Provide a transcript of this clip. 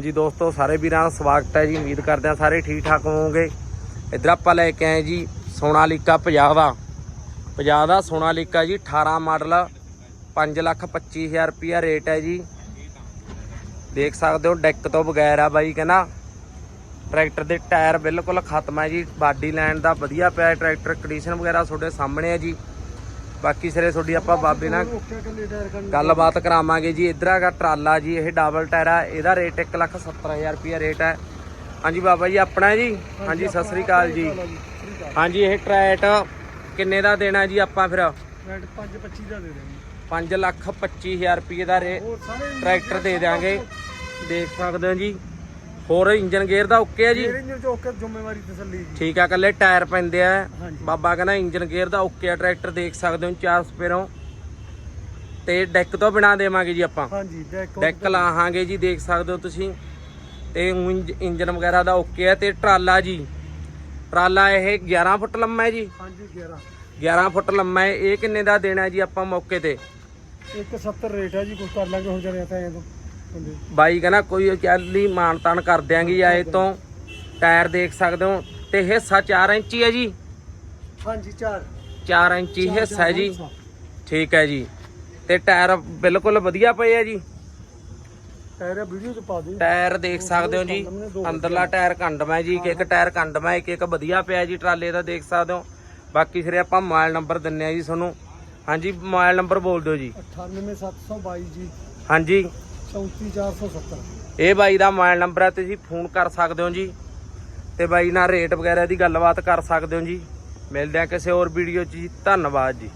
ਜੀ ਦੋਸਤੋ, ਸਾਰੇ ਵੀਰਾਂ ਦਾ ਸਵਾਗਤ ਹੈ ਜੀ। ਉਮੀਦ ਕਰਦੇ ਹਾਂ ਸਾਰੇ ਠੀਕ ਠਾਕ ਹੋਵੋਗੇ। ਇਧਰ ਆਪਾਂ ਲੈ ਕੇ ਆਏ ਜੀ ਸੋਨਾਲੀਕਾ 50 ਦਾ। 50 ਦਾ ਸੋਨਾਲੀਕਾ ਜੀ 18 ਮਾਡਲ 5 ਲੱਖ 25000 ਰੁਪਿਆ ਰੇਟ ਹੈ ਜੀ। ਦੇਖ ਸਕਦੇ ਹੋ, ਡੈਕ ਤੋਂ ਬਗੈਰ ਆ ਬਾਈ ਕਹਿੰਦਾ। ਟਰੈਕਟਰ ਦੇ ਟਾਇਰ ਬਿਲਕੁਲ ਖਤਮ ਹੈ ਜੀ। ਬਾਡੀ ਲਾਈਨ ਦਾ ਵਧੀਆ ਪਿਆ ਟਰੈਕਟਰ ਕੰਡੀਸ਼ਨ ਵਗੈਰਾ ਤੁਹਾਡੇ ਸਾਹਮਣੇ ਹੈ ਜੀ। ਬਾਕੀ ਸਿਰੇ ਤੁਹਾਡੀ ਆਪਾਂ ਬਾਬੇ ਨਾਲ ਗੱਲਬਾਤ ਕਰਾਵਾਂਗੇ ਜੀ। ਇਧਰ ਹੈਗਾ ਟਰਾਲਾ ਜੀ ਇਹ ਡਬਲ ਟਾਇਰ ਆ। ਇਹਦਾ ਰੇਟ 170000 ਰੁਪਿਆ ਰੇਟ ਹੈ ਹਾਂਜੀ ਬਾਬਾ ਜੀ ਆਪਣਾ ਜੀ? ਹਾਂਜੀ ਸਤਿ ਸ੍ਰੀ ਅਕਾਲ ਜੀ। ਹਾਂਜੀ ਇਹ ਟਰੈਟ ਕਿੰਨੇ ਦਾ ਦੇਣਾ ਜੀ ਆਪਾਂ ਫਿਰ? ਰੈਡ 525 ਦਾ ਦੇ ਦੇਣੀ 5 ਲੱਖ 25000 ਰੁਪਏ ਦਾ ਟਰੈਕਟਰ ਦੇ ਦਿਆਂਗੇ। ਦੇਖ ਸਕਦੇ ਹੋ ਜੀ। ਹੋਰ ਇੰਜਨ ਗੇਅਰ ਦਾ ਓਕੇ ਹੈ ਜੀ? ਮੇਰੇ ਨੂੰ ਚੋਕ ਕੇ ਜ਼ਿੰਮੇਵਾਰੀ ਤਸੱਲੀ ਜੀ। ਠੀਕ ਆ ਕੱਲੇ ਟਾਇਰ ਪੈਂਦੇ ਆ। ਹਾਂਜੀ। ਬਾਬਾ ਕਹਿੰਦਾ ਇੰਜਨ ਗੇਅਰ ਦਾ ਓਕੇ ਆ ਟਰੈਕਟਰ ਦੇਖ ਸਕਦੇ ਹੋ ਚਾਰ ਸਪੇਰੋਂ। ਤੇ ਡੈਕ ਤੋਂ ਬਿਨਾ ਦੇਵਾਂਗੇ ਜੀ ਆਪਾਂ। ਹਾਂਜੀ ਡੈਕ ਡੈਕ ਲਾਹਾਂਗੇ ਜੀ ਦੇਖ ਸਕਦੇ ਹੋ ਤੁਸੀਂ। ਤੇ ਊਂ ਇੰਜ- ਇੰਜਨ ਵਗੈਰਾ ਦਾ ਓਕੇ ਹੈ ਤੇ ਟਰਾਲਾ ਜੀ। ਟਰਾਲਾ ਇਹ 11 ਫੁੱਟ ਲੰਮਾ ਹੈ ਜੀ? ਹਾਂਜੀ 11 11 ਫੁੱਟ ਲੰਮਾ ਹੈ। ਇਹ ਕਿੰਨੇ ਦਾ ਦੇਣਾ ਹੈ ਜੀ ਆਪਾਂ ਮੌਕੇ ਤੇ? 170 ਰੇਟ ਹੈ ਜੀ ਕੁਝ ਕਰ ਲਾਂਗੇ ਹੁਣ ਜਰਿਆ ਤਾਂ ਐਂ ਤੋਂ। ਬਾਈ ਕਹਿੰਦਾ ਕੋਈ ਚੱਲੀ ਮਾਨਤਾਨ ਕਰ ਦਿਆਂਗੇ ਆਏ ਤੋਂ। ਟਾਇਰ ਦੇਖ ਸਕਦੇ ਹੋ ਤੇ ਹਿੱਸਾ 4 ਇੰਚੀ ਹੈ ਜੀ? ਹਾਂਜੀ 4 4 ਇੰਚੀ ਹਿੱਸਾ ਹੈ ਜੀ। ਠੀਕ ਹੈ ਜੀ। ਤੇ ਟਾਇਰ ਬਿਲਕੁਲ ਵਧੀਆ ਪਏ ਆ ਜੀ। ਟਾਇਰ ਵੀਡੀਓ ਚ ਪਾ ਦੇ ਟਾਇਰ ਦੇਖ ਸਕਦੇ ਹੋ ਜੀ। ਅੰਦਰਲਾ ਟਾਇਰ ਕੰਡਮਾ ਹੈ ਜੀ ਇੱਕ ਇੱਕ ਟਾਇਰ ਕੰਡਮਾ ਇੱਕ ਇੱਕ ਵਧੀਆ ਪਿਆ ਜੀ ਟਰਾਲੇ ਦਾ ਦੇਖ ਸਕਦੇ ਹੋ। ਬਾਕੀ ਸਿਰੇ ਆਪਾਂ ਮੋਬਾਈਲ ਨੰਬਰ ਦਿੰਨੇ ਆ ਜੀ ਤੁਹਾਨੂੰ। ਹਾਂਜੀ ਮੋਬਾਈਲ ਨੰਬਰ ਬੋਲ ਦਿਓ ਜੀ। 98722 ਜੀ। ਹਾਂਜੀ। 34470 ਇਹ ਬਾਈ ਦਾ ਮੋਬਾਈਲ ਨੰਬਰ ਹੈ ਤੁਸੀਂ ਫੋਨ ਕਰ ਸਕਦੇ ਹੋ ਜੀ। ਤੇ ਬਾਈ ਨਾਲ ਰੇਟ ਵਗੈਰਾ ਦੀ ਗੱਲਬਾਤ ਕਰ ਸਕਦੇ ਹੋ ਜੀ। ਮਿਲਦੇ ਆ ਕਿਸੇ ਹੋਰ ਵੀਡੀਓ 'ਚ ਜੀ। ਧੰਨਵਾਦ ਜੀ।